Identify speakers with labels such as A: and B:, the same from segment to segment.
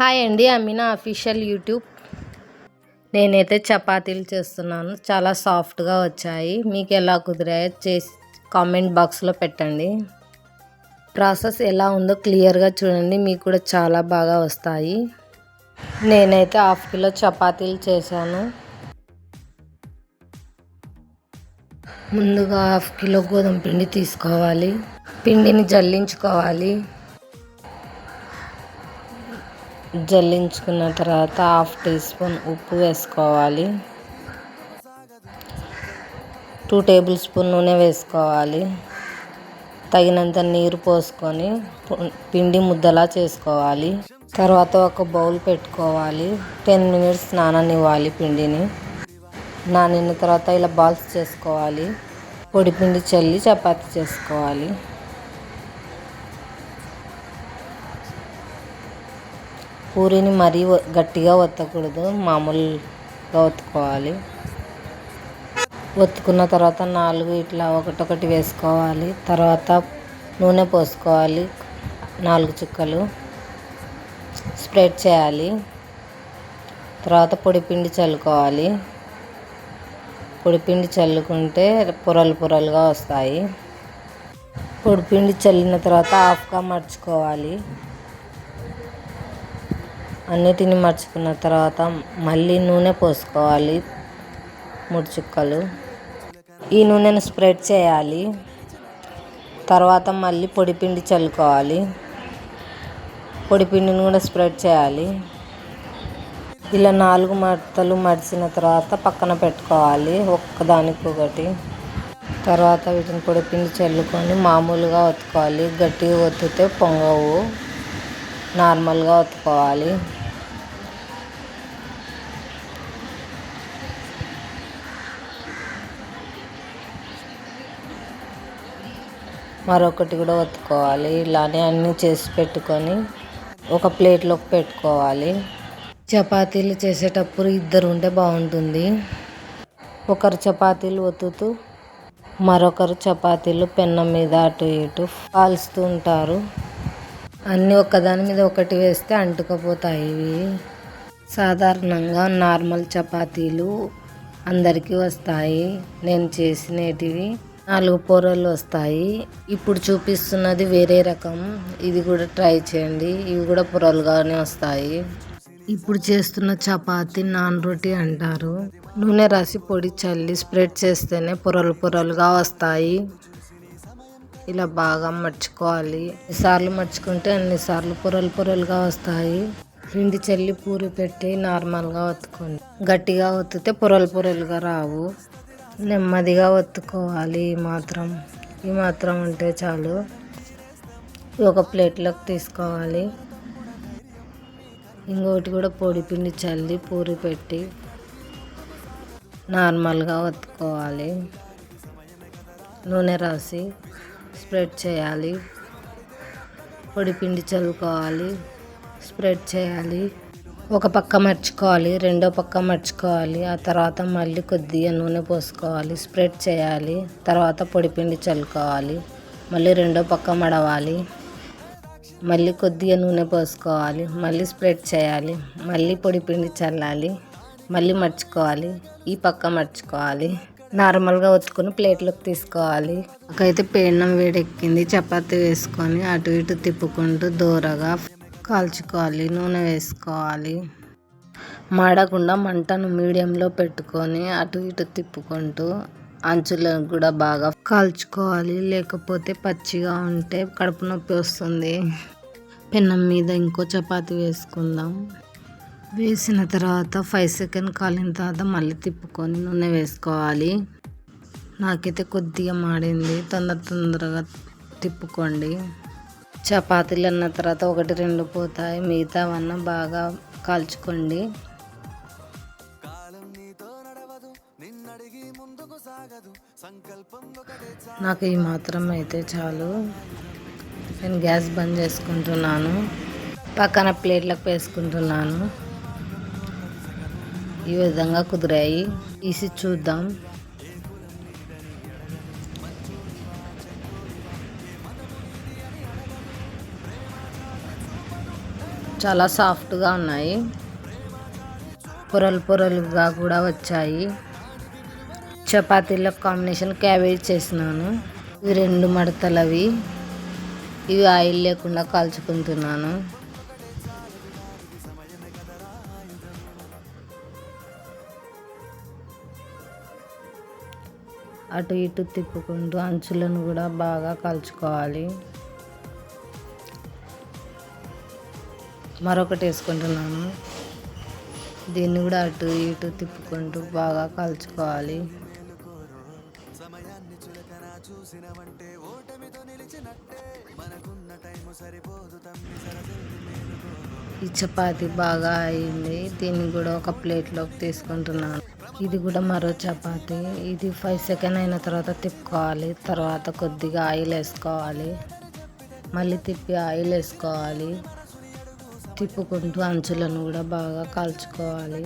A: Hi అండి Amina official YouTube. నేనైతే చపాతీలు చేస్తున్నాను చాలా సాఫ్ట్గా వచ్చాయి. మీకు ఎలా కుదిరాయో చేసి కామెంట్ బాక్స్లో పెట్టండి. ప్రాసెస్ ఎలా ఉందో క్లియర్గా చూడండి మీకు కూడా చాలా బాగా వస్తాయి. నేనైతే హాఫ్ కిలో చపాతీలు చేశాను. ముందుగా హాఫ్ కిలో గోధుమ పిండి తీసుకోవాలి. పిండిని జల్లించుకోవాలి. జల్లించుకున్న తర్వాత హాఫ్ టీ స్పూన్ ఉప్పు వేసుకోవాలి. టూ టేబుల్ స్పూన్ నూనె వేసుకోవాలి. తగినంత నీరు పోసుకొని పిండి ముద్దలా చేసుకోవాలి. తర్వాత ఒక బౌల్ పెట్టుకోవాలి. టెన్ మినిట్స్ నాననివ్వాలి పిండిని. నానిన తర్వాత ఇలా బాల్స్ చేసుకోవాలి. పొడి పిండి చల్లి చపాతీ చేసుకోవాలి. పూరిని మరీ గట్టిగా ఒత్తకూడదు మామూలుగా ఒత్తుకోవాలి ఒత్తుకున్న తర్వాత నాలుగు ఇట్లా ఒకటొకటి వేసుకోవాలి. తర్వాత నూనె పోసుకోవాలి నాలుగు చుక్కలు స్ప్రెడ్ చేయాలి. తర్వాత పొడిపిండి చల్లుకోవాలి. పొడిపిండి చల్లుకుంటే పొరలు పొరలుగా వస్తాయి. పొడిపిండి చల్లిన తర్వాత ఆఫ్గా మర్చుకోవాలి. అన్నిటిని మర్చుకున్న తర్వాత మళ్ళీ నూనె పోసుకోవాలి. మూడు చుక్కలు ఈ నూనెను స్ప్రెడ్ చేయాలి. తర్వాత మళ్ళీ పొడిపిండి చల్లుకోవాలి. పొడిపిండిని కూడా స్ప్రెడ్ చేయాలి. ఇలా నాలుగు మడతలు మడిచిన తర్వాత పక్కన పెట్టుకోవాలి. ఒక్కదానికి ఒకటి. తర్వాత వీటిని పొడిపిండి చల్లుకొని మామూలుగా ఒత్తుకోవాలి. గట్టిగా ఒత్తితే పొంగవు. నార్మల్గా ఒత్తుకోవాలి. మరొకటి కూడా ఒత్తుకోవాలి. ఇలానే అన్నీ చేసి పెట్టుకొని ఒక ప్లేట్లోకి పెట్టుకోవాలి. చపాతీలు చేసేటప్పుడు ఇద్దరు ఉంటే బాగుంటుంది. ఒకరు చపాతీలు ఒత్తుతూ మరొకరు చపాతీలు పెన్నం మీద అటు ఇటు కాల్స్తూ ఉంటారు. అన్నీ ఒక్కదాని మీద ఒకటి వేస్తే అంటుకపోతాయి ఇవి. సాధారణంగా నార్మల్ చపాతీలు అందరికీ వస్తాయి. నేను చేసినటివి నాలుగు పొరలు వస్తాయి. ఇప్పుడు చూపిస్తున్నది వేరే రకం. ఇది కూడా ట్రై చేయండి. ఇవి కూడా పొరలుగానే వస్తాయి. ఇప్పుడు చేస్తున్న చపాతి నాన్ రొటీ అంటారు. నూనె రాసి పొడి చల్లి స్ప్రెడ్ చేస్తేనే పొరలు పొరలుగా వస్తాయి. ఇలా బాగా మర్చుకోవాలి. ఎన్నిసార్లు మర్చుకుంటే అన్నిసార్లు పొరలు పొరలుగా వస్తాయి. పిండి చల్లి పూరి పెట్టి నార్మల్గా ఒత్తుకోండి. గట్టిగా ఒత్తితే పొరలు పొరలుగా రావు. నెమ్మదిగా ఒత్తుకోవాలి ఈ మాత్రం. ఈ మాత్రం ఉంటే చాలు. ఒక ప్లేట్లోకి తీసుకోవాలి. ఇంకొకటి కూడా పొడి పిండి చల్లి పూరి పెట్టి నార్మల్గా ఒత్తుకోవాలి. నూనె రాసి స్ప్రెడ్ చేయాలి. పొడి పిండి చల్లుకోవాలి. స్ప్రెడ్ చేయాలి. ఒక పక్క మర్చుకోవాలి రెండో పక్క మర్చుకోవాలి ఆ తర్వాత మళ్ళీ కొద్దిగా నూనె పోసుకోవాలి స్ప్రెడ్ చేయాలి తర్వాత పొడిపిండి చల్లుకోవాలి మళ్ళీ రెండో పక్క మడవాలి మళ్ళీ కొద్దిగా నూనె పోసుకోవాలి మళ్ళీ స్ప్రెడ్ చేయాలి మళ్ళీ పొడిపిండి చల్లాలి మళ్ళీ మర్చుకోవాలి ఈ పక్క మర్చుకోవాలి నార్మల్గా ఒత్తుకుని ప్లేట్లోకి తీసుకోవాలి. ఒకైతే పేనం వేడెక్కింది చపాతీ వేసుకొని అటు ఇటు తిప్పుకుంటూ దూరగా కాల్చుకోవాలి నూనె వేసుకోవాలి. మాడకుండా మంటను మీడియంలో పెట్టుకొని అటు ఇటు తిప్పుకుంటూ అంచులను కూడా బాగా కాల్చుకోవాలి. లేకపోతే పచ్చిగా ఉంటే కడుపు నొప్పి వస్తుంది. పెనం మీద ఇంకో చపాతి వేసుకుందాం. వేసిన తర్వాత ఫైవ్ సెకండ్ కాలిన తర్వాత మళ్ళీ తిప్పుకొని నూనె వేసుకోవాలి. నాకైతే కొద్దిగా మాడింది. తొందర తొందరగా తిప్పుకోండి. చపాతీలు అన్న తర్వాత ఒకటి రెండు పోతాయి. మిగతావన్న బాగా కాల్చుకోండి. నాకు ఈ మాత్రం అయితే చాలు. నేను గ్యాస్ బంద్ చేసుకుంటున్నాను. పక్కన ప్లేట్లకు వేసుకుంటున్నాను. ఈ విధంగా కుదిరాయి. తీసి చూద్దాం. చాలా సాఫ్ట్గా ఉన్నాయి. పొరలు పొరలుగా కూడా వచ్చాయి. చపాతీల కాంబినేషన్ క్యాబేజ్ చేసినాను. ఇవి రెండు మడతలవి. ఇవి ఆయిల్ లేకుండా కాల్చుకుంటున్నాను. అటు ఇటు తిప్పుకుంటూ అంచులను కూడా బాగా కాల్చుకోవాలి. మరొకటి వేసుకుంటున్నాను. దీన్ని కూడా అటు ఇటు తిప్పుకుంటూ బాగా కాల్చుకోవాలి. ఈ చపాతి బాగా అయింది. దీన్ని కూడా ఒక ప్లేట్లోకి తీసుకుంటున్నాను. ఇది కూడా మరో చపాతి. ఇది ఫైవ్ సెకండ్ అయిన తర్వాత తిప్పుకోవాలి. తర్వాత కొద్దిగా ఆయిల్ వేసుకోవాలి. మళ్ళీ తిప్పి ఆయిల్ వేసుకోవాలి. తిప్పుకుంటూ అంచులను కూడా బాగా కాల్చుకోవాలి.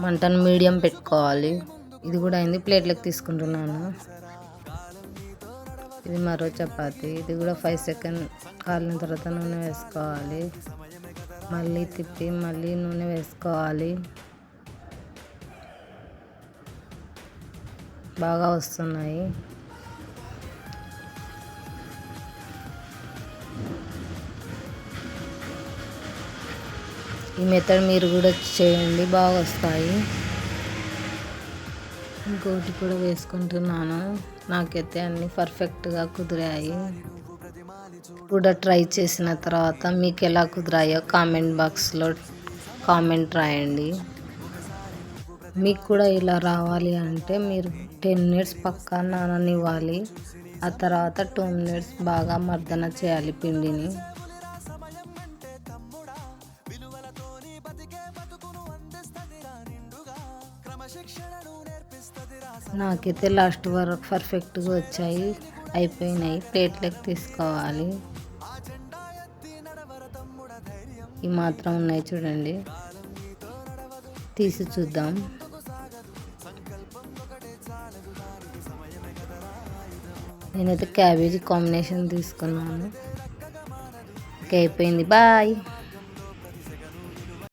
A: మంటను మీడియం పెట్టుకోవాలి. ఇది కూడా అయింది. ప్లేట్లోకి తీసుకుంటున్నాను. ఇది మరో చపాతి. ఇది కూడా ఫైవ్ సెకండ్ కాలిన తర్వాత నూనె వేసుకోవాలి. మళ్ళీ తిప్పి మళ్ళీ నూనె వేసుకోవాలి. బాగా వస్తున్నాయి. ఈ మెథడ్ మీరు కూడా చేయండి బాగా వస్తాయి. ఇంకోటి కూడా వేసుకుంటున్నాను. నాకైతే అన్నీ పర్ఫెక్ట్గా కుదిరాయి. కూడా ట్రై చేసిన తర్వాత మీకు ఎలా కుదిరాయో కామెంట్ బాక్స్లో కామెంట్ రాయండి. మీకు కూడా ఇలా రావాలి అంటే మీరు టెన్ మినిట్స్ పక్కా నాననివ్వాలి. ఆ తర్వాత టూ మినిట్స్ బాగా మర్దన చేయాలి పిండిని. నాకైతే లాస్ట్ వరకు పర్ఫెక్ట్గా వచ్చాయి. అయిపోయినాయి. ప్లేట్లకు తీసుకోవాలి. ఈ మాత్రం ఉన్నాయి చూడండి. తీసి చూద్దాం. నేనైతే క్యాబేజీ కాంబినేషన్ తీసుకున్నాను. అయిపోయింది. బాయ్